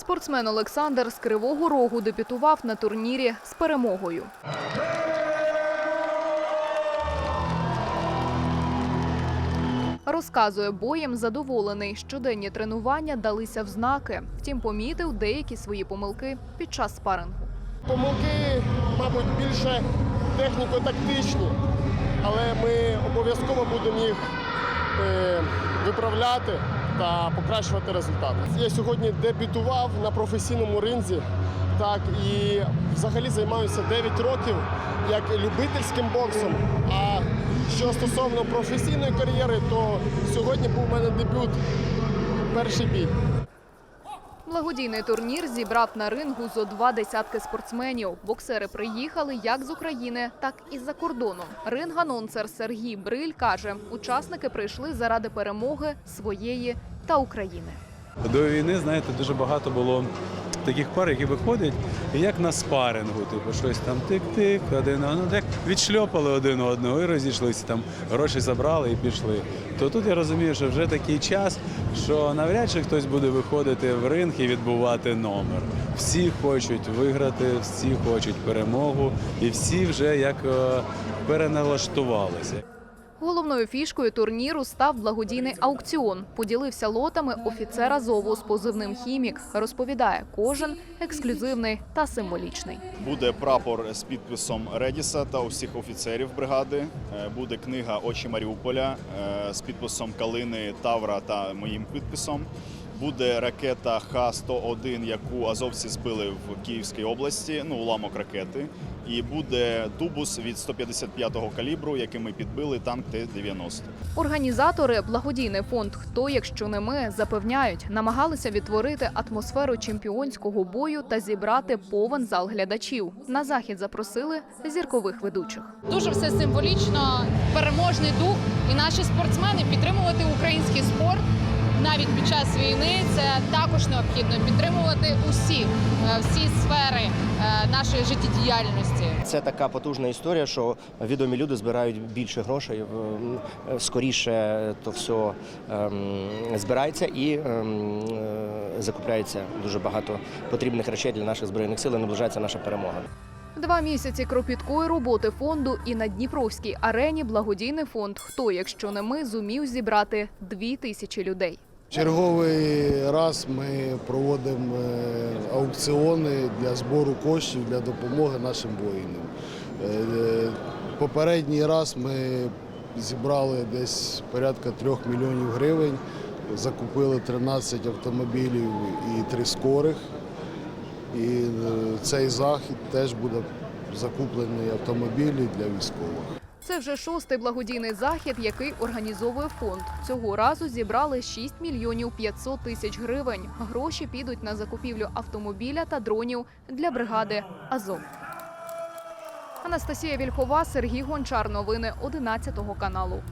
Спортсмен Олександр з Кривого Рогу дебютував на турнірі з перемогою. Розказує, боєм задоволений. Щоденні тренування далися в знаки. Втім, помітив деякі свої помилки під час спарингу. Помилки, мабуть, більше техніко-тактичні, але ми обов'язково будемо їх е, виправляти та покращувати результати. Я сьогодні дебютував на професійному ринзі, так і взагалі займаюся 9 років як любительським боксом. А що стосовно професійної кар'єри, то сьогодні був у мене дебют, перший бій. Благодійний турнір зібрав на рингу зо два десятки спортсменів. Боксери приїхали як з України, так і з-за кордону. Ринг-анонсер Сергій Бриль каже, учасники прийшли заради перемоги своєї та України. До війни, знаєте, дуже багато було таких пар, які виходять як на спарингу, типу щось там тик-тик, один ну, як відшльопали один одного і розійшлися, там гроші забрали і пішли. То тут я розумію, що вже такий час, що навряд чи хтось буде виходити в ринг і відбувати номер. Всі хочуть виграти, всі хочуть перемогу, і всі вже як е, переналаштувалися. Головною фішкою турніру став благодійний аукціон. Поділився лотами офіцер Азову з позивним хімік. Розповідає, кожен ексклюзивний та символічний. Буде прапор з підписом Редіса та усіх офіцерів бригади. Е, Буде книга Очі Маріуполя е, з підписом Калини, Тавра та моїм підписом. Буде ракета Х-101, яку азовці збили в Київській області, ну уламок ракети. І буде тубус від 155-го калібру, яким ми підбили танк Т-90. Організатори благодійний фонд Хто, якщо не ми запевняють, намагалися відтворити атмосферу чемпіонського бою та зібрати повен зал глядачів. На захід запросили зіркових ведучих. Дуже все символічно, переможний дух, і наші спортсмени підтримувати український спорт навіть під час війни. Це також необхідно підтримувати усі, е, всі сфери е, нашої життєдіяльності. Це така потужна історія, що відомі люди збирають більше грошей, е, скоріше то все ем, збирається і ем, закупляється дуже багато потрібних речей для наших збройних сил. і Наближається наша перемога. Два місяці кропіткої роботи фонду і на Дніпровській арені благодійний фонд Хто, якщо не ми, зумів зібрати дві тисячі людей. Черговий раз ми проводимо е, аукціони для збору коштів для допомоги нашим воїнам. Е, Попередній раз ми зібрали десь порядка трьох мільйонів гривень, закупили 13 автомобілів і три скорих. І е, цей захід теж буде закуплені автомобілі для військових. Це вже шостий благодійний захід, який організовує фонд. Цього разу зібрали 6 мільйонів 500 тисяч гривень. Гроші підуть на закупівлю автомобіля та дронів для бригади Азов. Анастасія Вільхова, Сергій Гончар. Новини 11 каналу.